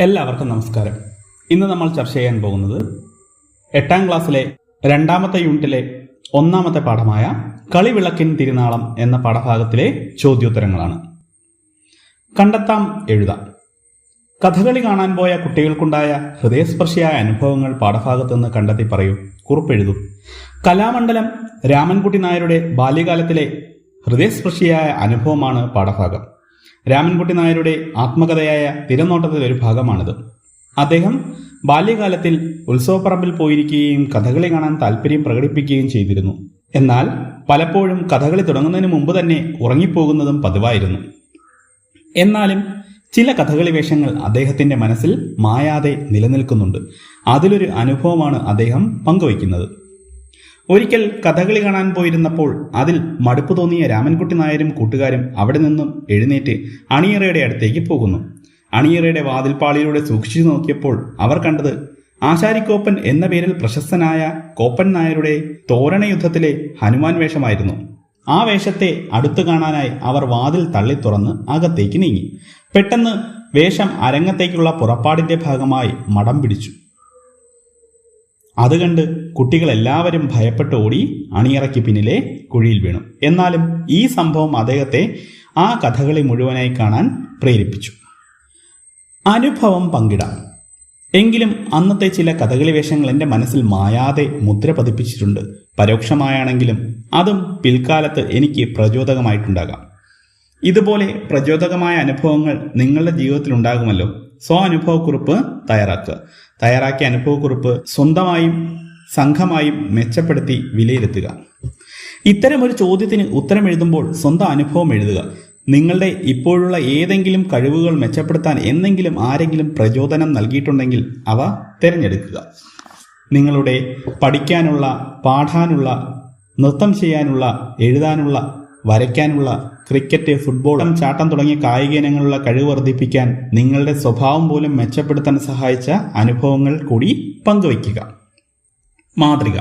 എല്ലാവർക്കും നമസ്കാരം. ഇന്ന് നമ്മൾ ചർച്ച ചെയ്യാൻ പോകുന്നത് എട്ടാം ക്ലാസ്സിലെ രണ്ടാമത്തെ യൂണിറ്റിലെ ഒന്നാമത്തെ പാഠമായ കളിവിളക്കിൻ തിരുനാളം എന്ന പാഠഭാഗത്തിലെ ചോദ്യോത്തരങ്ങളാണ്. കണ്ടെത്താം എഴുതാം. കഥകളി കാണാൻ പോയ കുട്ടികൾക്കുണ്ടായ ഹൃദയസ്പർശിയായ അനുഭവങ്ങൾ പാഠഭാഗത്ത് നിന്ന് കണ്ടെത്തി പറയൂ. കുറിപ്പെഴുതു. കലാമണ്ഡലം രാമൻകുട്ടി നായരുടെ ബാല്യകാലത്തിലെ ഹൃദയസ്പർശിയായ അനുഭവമാണ് പാഠഭാഗം. രാമൻകുട്ടി നായരുടെ ആത്മകഥയായ തിരനോട്ടത്തിൽ ഒരു ഭാഗമാണിത്. അദ്ദേഹം ബാല്യകാലത്തിൽ ഉത്സവപ്പറമ്പിൽ പോയിരിക്കുകയും കഥകളി കാണാൻ താല്പര്യം പ്രകടിപ്പിക്കുകയും ചെയ്തിരുന്നു. എന്നാൽ പലപ്പോഴും കഥകളി തുടങ്ങുന്നതിന് മുമ്പ് തന്നെ ഉറങ്ങിപ്പോകുന്നതും പതിവായിരുന്നു. എന്നാലും ചില കഥകളി വേഷങ്ങൾ അദ്ദേഹത്തിന്റെ മനസ്സിൽ മായാതെ നിലനിൽക്കുന്നുണ്ട്. അതിലൊരു അനുഭവമാണ് അദ്ദേഹം പങ്കുവയ്ക്കുന്നത്. ഒരിക്കൽ കഥകളി കാണാൻ പോയിരുന്നപ്പോൾ അതിൽ മടുപ്പ് തോന്നിയ രാമൻകുട്ടി നായരും കൂട്ടുകാരും അവിടെ നിന്നും എഴുന്നേറ്റ് അണിയറയുടെ അടുത്തേക്ക് പോകുന്നു. അണിയറയുടെ വാതിൽപ്പാളിയിലൂടെ സൂക്ഷിച്ചു നോക്കിയപ്പോൾ അവർ കണ്ടത് ആശാരിക്കോപ്പൻ എന്ന പേരിൽ പ്രശസ്തനായ കോപ്പൻ നായരുടെ തോരണ യുദ്ധത്തിലെ ഹനുമാൻ വേഷമായിരുന്നു. ആ വേഷത്തെ അടുത്തു കാണാനായി അവർ വാതിൽ തള്ളി തുറന്ന് അകത്തേക്ക് നീങ്ങി. പെട്ടെന്ന് വേഷം അരങ്ങത്തേക്കുള്ള പുറപ്പാടിന്റെ ഭാഗമായി മടം പിടിച്ചു. അത് കണ്ട് കുട്ടികളെല്ലാവരും ഭയപ്പെട്ട് ഓടി അണിയറയ്ക്ക് പിന്നിലെ കുഴിയിൽ വീണു. എന്നാലും ഈ സംഭവം അദ്ദേഹത്തെ ആ കഥകളി മുഴുവനായി കാണാൻ പ്രേരിപ്പിച്ചു. അനുഭവം പങ്കിടാം. എങ്കിലും അന്നത്തെ ചില കഥകളി വേഷങ്ങൾ എന്റെ മനസ്സിൽ മായാതെ മുദ്ര പതിപ്പിച്ചിട്ടുണ്ട്. പരോക്ഷമായാണെങ്കിലും അതും പിൽക്കാലത്ത് എനിക്ക് പ്രചോദകമായിട്ടുണ്ടാകാം. ഇതുപോലെ പ്രചോദകമായ അനുഭവങ്ങൾ നിങ്ങളുടെ ജീവിതത്തിൽ ഉണ്ടാകുമല്ലോ. സ്വ അനുഭവക്കുറിപ്പ് തയ്യാറാക്കുക. തയ്യാറാക്കിയ അനുഭവക്കുറിപ്പ് സ്വന്തമായും സംഘമായും മെച്ചപ്പെടുത്തി വിലയിരുത്തുക. ഇത്തരം ഒരു ചോദ്യത്തിന് ഉത്തരം എഴുതുമ്പോൾ സ്വന്തം അനുഭവം എഴുതുക. നിങ്ങളുടെ ഇപ്പോഴുള്ള ഏതെങ്കിലും കഴിവുകൾ മെച്ചപ്പെടുത്താൻ എന്തെങ്കിലും ആരെങ്കിലും പ്രചോദനം നൽകിയിട്ടുണ്ടെങ്കിൽ അവ തിരഞ്ഞെടുക്കുക. നിങ്ങളുടെ പഠിക്കാനുള്ള പാടാനുള്ള നൃത്തം ചെയ്യാനുള്ള എഴുതാനുള്ള വരയ്ക്കാനുള്ള ക്രിക്കറ്റ് ഫുട്ബോൾ ചാട്ടം തുടങ്ങിയ കായിക ഇനങ്ങളുള്ള കഴിവ് വർദ്ധിപ്പിക്കാൻ നിങ്ങളുടെ സ്വഭാവം പോലും മെച്ചപ്പെടുത്താൻ സഹായിച്ച അനുഭവങ്ങൾ കൂടി പങ്കുവയ്ക്കുക. മാതൃക.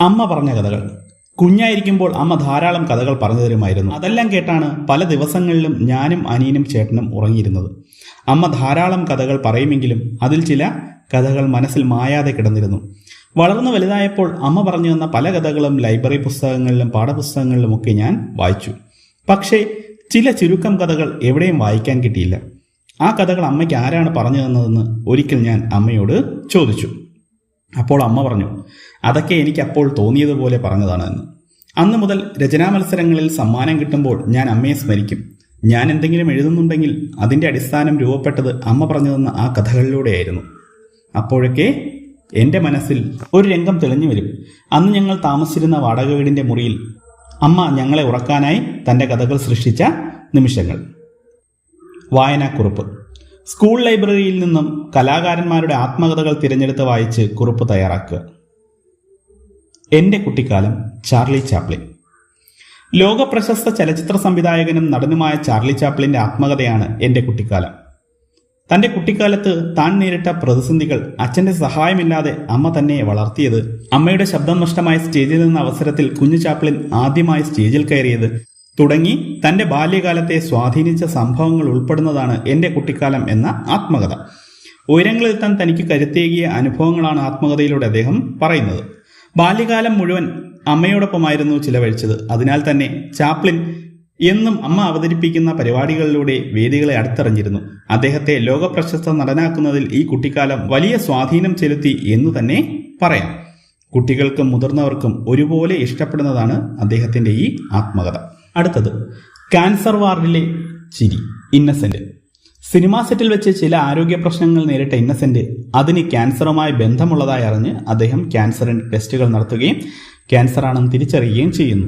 അമ്മ പറഞ്ഞ കഥകൾ. കുഞ്ഞായിരിക്കുമ്പോൾ അമ്മ ധാരാളം കഥകൾ പറഞ്ഞു തരുമായിരുന്നു. അതെല്ലാം കേട്ടാണ് പല ദിവസങ്ങളിലും ഞാനും അനിയനും ചേട്ടനും ഉറങ്ങിയിരുന്നത്. അമ്മ ധാരാളം കഥകൾ പറയുമെങ്കിലും അതിൽ ചില കഥകൾ മനസ്സിൽ മായാതെ കിടന്നിരുന്നു. വളർന്നു വലുതായപ്പോൾ അമ്മ പറഞ്ഞു തന്ന പല കഥകളും ലൈബ്രറി പുസ്തകങ്ങളിലും പാഠപുസ്തകങ്ങളിലും ഒക്കെ ഞാൻ വായിച്ചു. പക്ഷേ ചില ചുരുക്കം കഥകൾ എവിടെയും വായിക്കാൻ കിട്ടിയില്ല. ആ കഥകൾ അമ്മയ്ക്ക് ആരാണ് പറഞ്ഞു തന്നതെന്ന് ഒരിക്കൽ ഞാൻ അമ്മയോട് ചോദിച്ചു. അപ്പോൾ അമ്മ പറഞ്ഞു അതൊക്കെ എനിക്ക് അപ്പോൾ തോന്നിയതുപോലെ പറഞ്ഞതാണ് എന്ന്. അന്ന് മുതൽ രചനാ മത്സരങ്ങളിൽ സമ്മാനം കിട്ടുമ്പോൾ ഞാൻ അമ്മയെ സ്മരിക്കും. ഞാൻ എന്തെങ്കിലും എഴുതുന്നുണ്ടെങ്കിൽ അതിന്റെ അടിസ്ഥാനം രൂപപ്പെട്ടത് അമ്മ പറഞ്ഞു തന്ന ആ കഥകളിലൂടെയായിരുന്നു. അപ്പോഴൊക്കെ എന്റെ മനസ്സിൽ ഒരു രംഗം തെളിഞ്ഞു വരും. അന്ന് ഞങ്ങൾ താമസിച്ചിരുന്ന വാടക വീടിന്റെ മുറിയിൽ അമ്മ ഞങ്ങളെ ഉറക്കാനായി തന്റെ കഥകൾ സൃഷ്ടിച്ച നിമിഷങ്ങൾ. വായനാക്കുറിപ്പ്. സ്കൂൾ ലൈബ്രറിയിൽ നിന്നും കലാകാരന്മാരുടെ ആത്മകഥകൾ തിരഞ്ഞെടുത്ത് വായിച്ച് കുറിപ്പ് തയ്യാറാക്കുക. എന്റെ കുട്ടിക്കാലം ചാർലി ചാപ്ലിൻ. ലോകപ്രശസ്ത ചലച്ചിത്ര സംവിധായകനും നടനുമായ ചാർലി ചാപ്ലിന്റെ ആത്മകഥയാണ് എന്റെ കുട്ടിക്കാലം. തന്റെ കുട്ടിക്കാലത്ത് താൻ നേരിട്ട പ്രതിസന്ധികൾ അച്ഛന്റെ സഹായമില്ലാതെ അമ്മ തന്നെ വളർത്തിയത് അമ്മയുടെ ശബ്ദം നഷ്ടമായ സ്റ്റേജിൽ നിന്ന അവസരത്തിൽ കുഞ്ഞു ചാപ്ലിൻ ആദ്യമായി സ്റ്റേജിൽ കയറിയത് തുടങ്ങി തന്റെ ബാല്യകാലത്തെ സ്വാധീനിച്ച സംഭവങ്ങൾ ഉൾപ്പെടുന്നതാണ് എന്റെ കുട്ടിക്കാലം എന്ന ആത്മകഥ. ഉയരങ്ങളിലെത്താൻ തനിക്ക് കരുത്തേകിയ അനുഭവങ്ങളാണ് ആത്മകഥയിലൂടെ അദ്ദേഹം പറയുന്നത്. ബാല്യകാലം മുഴുവൻ അമ്മയോടൊപ്പമായിരുന്നു ചിലവഴിച്ചത്. അതിനാൽ തന്നെ ചാപ്ലിൻ എന്നും അമ്മ അവതരിപ്പിക്കുന്ന പരിപാടികളിലൂടെ വേദികളെ അടുത്തറിഞ്ഞിരുന്നു. അദ്ദേഹത്തെ ലോകപ്രശസ്ത നടനാക്കുന്നതിൽ ഈ കുട്ടിക്കാലം വലിയ സ്വാധീനം ചെലുത്തി എന്ന് തന്നെ പറയാം. കുട്ടികൾക്കും മുതിർന്നവർക്കും ഒരുപോലെ ഇഷ്ടപ്പെടുന്നതാണ് അദ്ദേഹത്തിന്റെ ഈ ആത്മകഥ. അടുത്തത് കാൻസർ വാർഡിലെ ചിരി ഇന്നസെന്റ്. സിനിമാ സെറ്റിൽ വെച്ച് ചില ആരോഗ്യ പ്രശ്നങ്ങൾ നേരിട്ട ഇന്നസെന്റ് അതിന് ക്യാൻസറുമായി ബന്ധമുള്ളതായി അറിഞ്ഞ് അദ്ദേഹം ക്യാൻസറിന് ടെസ്റ്റുകൾ നടത്തുകയും ക്യാൻസറാണെന്ന് തിരിച്ചറിയുകയും ചെയ്യുന്നു.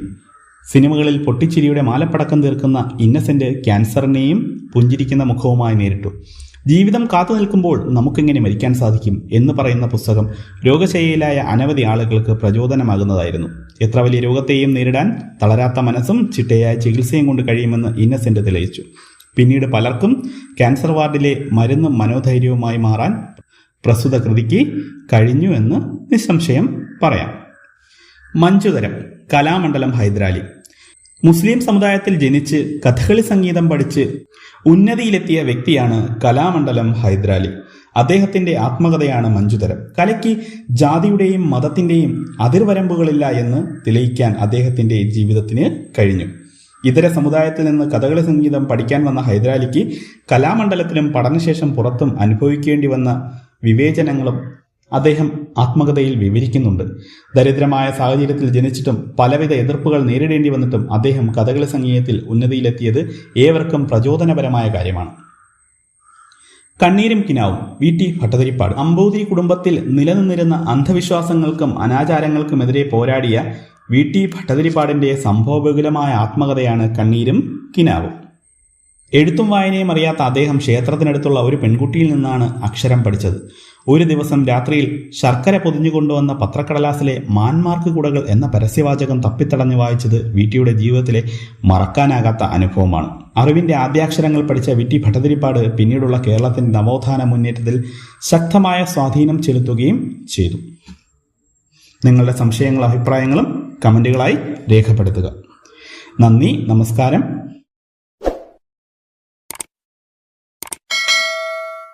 സിനിമകളിൽ പൊട്ടിച്ചിരിയുടെ മാലപ്പടക്കം തീർക്കുന്ന ഇന്നസെന്റ് ക്യാൻസറിനെയും പുഞ്ചിരിക്കുന്ന മുഖവുമായി നേരിട്ടു. ജീവിതം കാത്തു നിൽക്കുമ്പോൾ നമുക്കെങ്ങനെ മരിക്കാൻ സാധിക്കും എന്ന് പറയുന്ന പുസ്തകം രോഗശൈലിയിലായ അനവധി ആളുകൾക്ക് പ്രചോദനമാകുന്നതായിരുന്നു. എത്ര വലിയ രോഗത്തെയും നേരിടാൻ തളരാത്ത മനസ്സും ചിട്ടയായ ചികിത്സയും കൊണ്ട് കഴിയുമെന്ന് ഇന്നസെന്റ് തെളിയിച്ചു. പിന്നീട് പലർക്കും ക്യാൻസർ വാർഡിലെ മരുന്നും മനോധൈര്യവുമായി മാറാൻ പ്രസ്തുത കൃതിക്ക് കഴിഞ്ഞു എന്ന് നിസ്സംശയം പറയാം. മഞ്ജുതരം കലാമണ്ഡലം ഹൈദരാലി. മുസ്ലിം സമുദായത്തിൽ ജനിച്ച് കഥകളി സംഗീതം പഠിച്ച് ഉന്നതിയിലെത്തിയ വ്യക്തിയാണ് കലാമണ്ഡലം ഹൈദരാലി. അദ്ദേഹത്തിന്റെ ആത്മകഥയാണ് മഞ്ജുതരം. കലയ്ക്ക് ജാതിയുടെയും മതത്തിന്റെയും അതിർവരമ്പുകളില്ല എന്ന് തെളിയിക്കാൻ അദ്ദേഹത്തിന്റെ ജീവിതത്തിന് കഴിഞ്ഞു. ഇതര സമുദായത്തിൽ നിന്ന് കഥകളി സംഗീതം പഠിക്കാൻ വന്ന ഹൈദരാലിക്ക് കലാമണ്ഡലത്തിലും പഠനശേഷം പുറത്തും അനുഭവിക്കേണ്ടി വന്ന വിവേചനങ്ങളും അദ്ദേഹം ആത്മകഥയിൽ വിവരിക്കുന്നുണ്ട്. ദരിദ്രമായ സാഹചര്യത്തിൽ ജനിച്ചിട്ടും പലവിധ എതിർപ്പുകൾ നേരിടേണ്ടി വന്നിട്ടും അദ്ദേഹം കഥകളി സംഗീതത്തിൽ ഉന്നതിയിലെത്തിയത് ഏവർക്കും പ്രചോദനപരമായ കാര്യമാണ്. കണ്ണീരും കിനാവും വി. ടി. ഭട്ടതിരിപ്പാട്. അമ്പൂതിരി കുടുംബത്തിൽ നിലനിന്നിരുന്ന അന്ധവിശ്വാസങ്ങൾക്കും അനാചാരങ്ങൾക്കുമെതിരെ പോരാടിയ വി. ടി. ഭട്ടതിരിപ്പാടിന്റെ സംഭവബഹുലമായ ആത്മകഥയാണ് കണ്ണീരും കിനാവും. എഴുത്തും വായനയും അറിയാത്ത അദ്ദേഹം ക്ഷേത്രത്തിനടുത്തുള്ള ഒരു പെൺകുട്ടിയിൽ നിന്നാണ് അക്ഷരം പഠിച്ചത്. ഒരു ദിവസം രാത്രിയിൽ ശർക്കര പൊതിഞ്ഞു കൊണ്ടുവന്ന പത്രക്കടലാസിലെ മാൻമാർക്ക് കുടകൾ എന്ന പരസ്യവാചകം തപ്പിത്തടഞ്ഞു വായിച്ചത് വിറ്റിയുടെ ജീവിതത്തിലെ മറക്കാനാകാത്ത അനുഭവമാണ്. അറിവിന്റെ ആദ്യാക്ഷരങ്ങൾ പഠിച്ച വിറ്റി ഭട്ടതിരിപ്പാട് പിന്നീടുള്ള കേരളത്തിന്റെ നവോത്ഥാന മുന്നേറ്റത്തിൽ ശക്തമായ സ്വാധീനം ചെലുത്തുകയും ചെയ്തു. നിങ്ങളുടെ സംശയങ്ങളും അഭിപ്രായങ്ങളും കമന്റുകളായി രേഖപ്പെടുത്തുക. നന്ദി നമസ്കാരം.